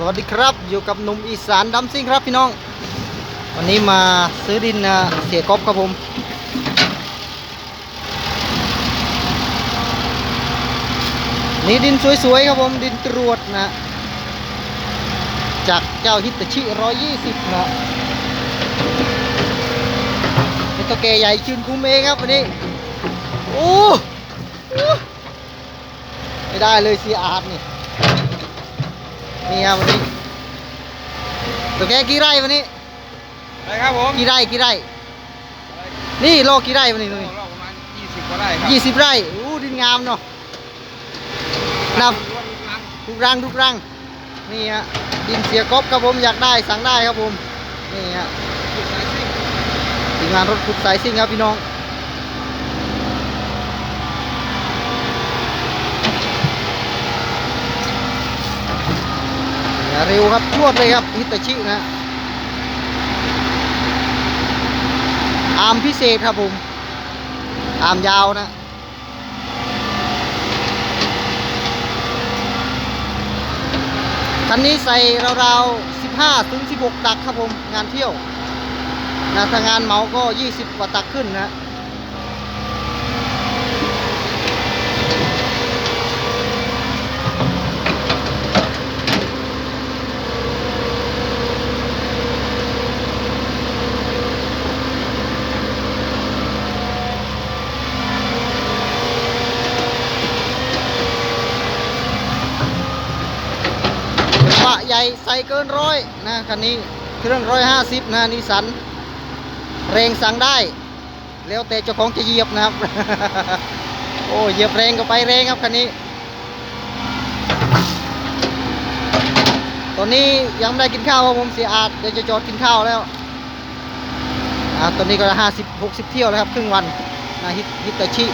สวัสดีครับอยู่กับหนุ่มอีสานดัมซิ่งครับพี่น้อง วันนี้มาซื้อดินเสียกอบครับผม นี่ดินสวยๆครับผมดินตรวจนะ จากเจ้าฮิตาชิ120นะนี่ตัวแกใหญ่ชื่นคุ้มเองครับวันนี้ โอ้โอ้ไม่ได้เลยซียอาร์ตนี่ นี่ครับวันนี้ตัวแกกี่ไร่วันนี้ได้ครับผมกี่ไร่กี่ไร่ นี่โลกี่ไร่วันนี้รตัวนี้อบประมาณ20กว่าไร่ครับยี่สิบไร่อู้ดินงามเนาะนับรวมครั้งทุกรังทุกรังนี่ฮะดินเสียกบครับผมอยากได้สั่งได้ครับผมนี่ฮะจุดสายซิ่งทีมงานรถขุดสายซิ่งครับพี่น้อง อย่า เร็วครับรวดเลยครับฮิตาชินะอาร์มพิเศษครับผมอาร์มยาวนะคันนี้ใส่ราวๆ15ถึง16 ตักครับผม งานเที่ยวนะถ้างานเมาก็ 20 กว่าตักขึ้นนะ กระบะให ญ่ใส่เกินร้อยนะคันนี้เครื่องร้อยห้าสิบนะนิสันแรงสั่งได้ แล้วแต่เจ้าของจะเหยียบนะครับ โอ้เหยียบแรงก็ไปแรงครับคันนี้ตอนนี้ยังไม่ได้กินข้าวครับผมเสียอาดเดี๋ยวจะจอดกินข้าวแล้วอ่าตอนนี้ก็ห้าสิบหกสิบเที่ยวแล้วครับครึ่งวันนะฮิตฮิตาชิ